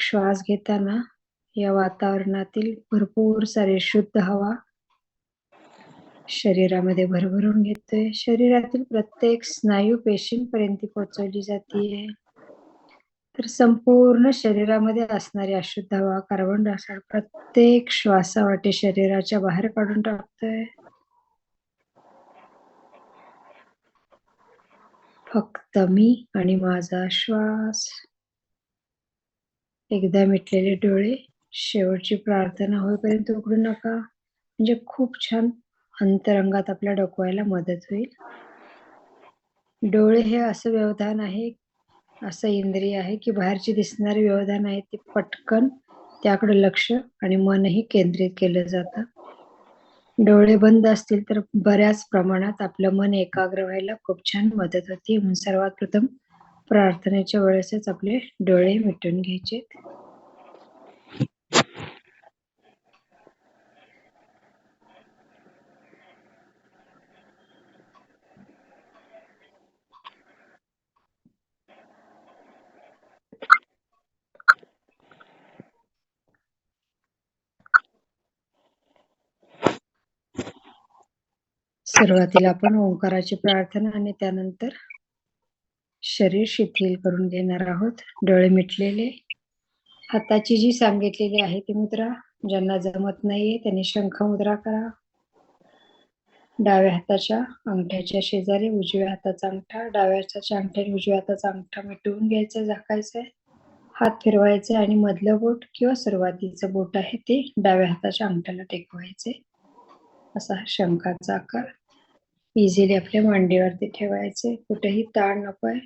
श्वास घेताना या वातावरणातील भरपूर सारी शुद्ध हवा शरीरामध्ये भरभरून घेतोय. शरीरातील प्रत्येक स्नायू पेशींपर्यंत पोहोचवली जाते तर संपूर्ण शरीरामध्ये असणारी अशुद्ध हवा कार्बन डायऑक्साईड प्रत्येक श्वासावाटे शरीराच्या बाहेर काढून टाकतोय. फक्त मी आणि माझा श्वास. एकदा मिटलेले डोळे शेवटची प्रार्थना होईपर्यंत उघडू नका. म्हणजे खूप छान अंतरंगात आपल्या डोकवायला मदत होईल. डोळे हे असं व्यवधान आहे असं इंद्रिय आहे की बाहेरची दिसणारे व्यवधान आहे ते पटकन त्याकडे लक्ष आणि मनही केंद्रित केलं जातं. डोळे बंद असतील तर बऱ्याच प्रमाणात आपलं मन एकाग्र व्हायला खूप छान मदत होते. म्हणून सर्वात प्रथम प्रार्थनेच्या वेळेसच आपले डोळे मिटून घ्यायचे. सुरुवातीला आपण ओंकाराची प्रार्थना आणि त्यानंतर शरीर शिथिल करून घेणार आहोत. डोळे मिटलेले. हाताची जी सांगितलेली आहे ती मुद्रा ज्यांना जमत नाहीये त्यांनी शंख मुद्रा करा. डाव्या हाताच्या अंगठ्याच्या शेजारी उजव्या हाताचा अंगठा डाव्या हाताच्या अंगठ्याने उजव्या हाताचा अंगठा मिटवून घ्यायचा झाकायचा. हात फिरवायचे आणि मधलं बोट किंवा सुरुवातीचं बोट आहे ते डाव्या हाताच्या अंगठ्याला टेकवायचे. असा शंखाचा आकार. इझिली आपल्या मांडीवरती ठेवायचे. कुठेही ताण नकोय.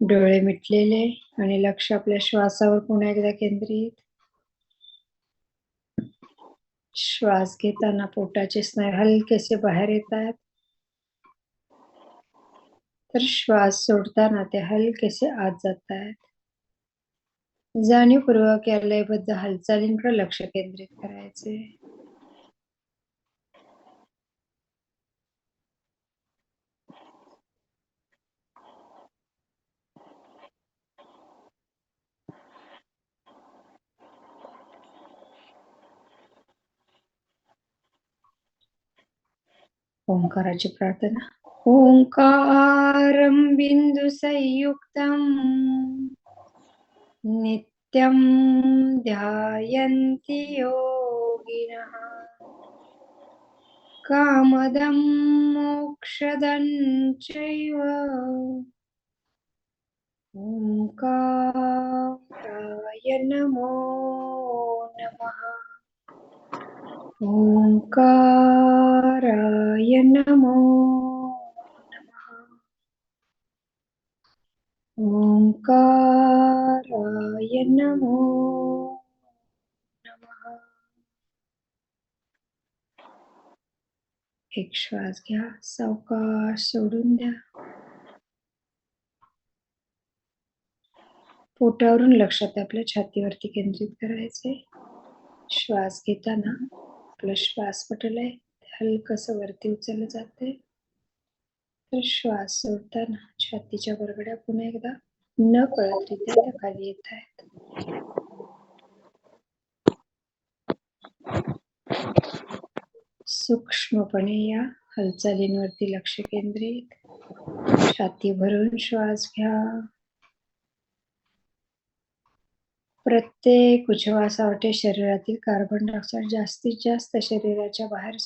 डोळे मिटलेले आणि लक्ष आपल्या श्वासावर पुन्हा एकदा केंद्रित. श्वास घेताना पोटाचे स्नायू हलकेसे बाहेर येतात. तर श्वास सोडताना ते हलकेसे आत जात आहेत जाणीवपूर्वक या लयबद्ध हालचालींकडे लक्ष केंद्रित करायचे. ओंकाराची प्रार्थना. ओंकारं बिन्दुसंयुक्तं नित्यं ध्यायन्ति योगिनः। कामदं मोक्षदं चैव। ओंकाराय नमो नमः। ओंकाराय नमो ओंकाराय नमो नमः। एक श्वास घ्या सावकाश सोडून द्या. पोटावरून लक्षात आपल्या छातीवरती केंद्रित करायचे श्वास घेताना आपलं श्वास पटलय हलकस वरती उचललं जाते तर श्वास सोडताना छातीच्या बरगड्या पुन्हा एकदा न कळतरित्या त्या खाली येत आहेत. सूक्ष्मपणे या हालचालींवरती लक्ष केंद्रित. छाती भरून श्वास घ्या. प्रत्येक उच्छवासावाटे शरीरातील कार्बन डायऑक्साईड जास्तीत जास्त शरीराच्या बाहेर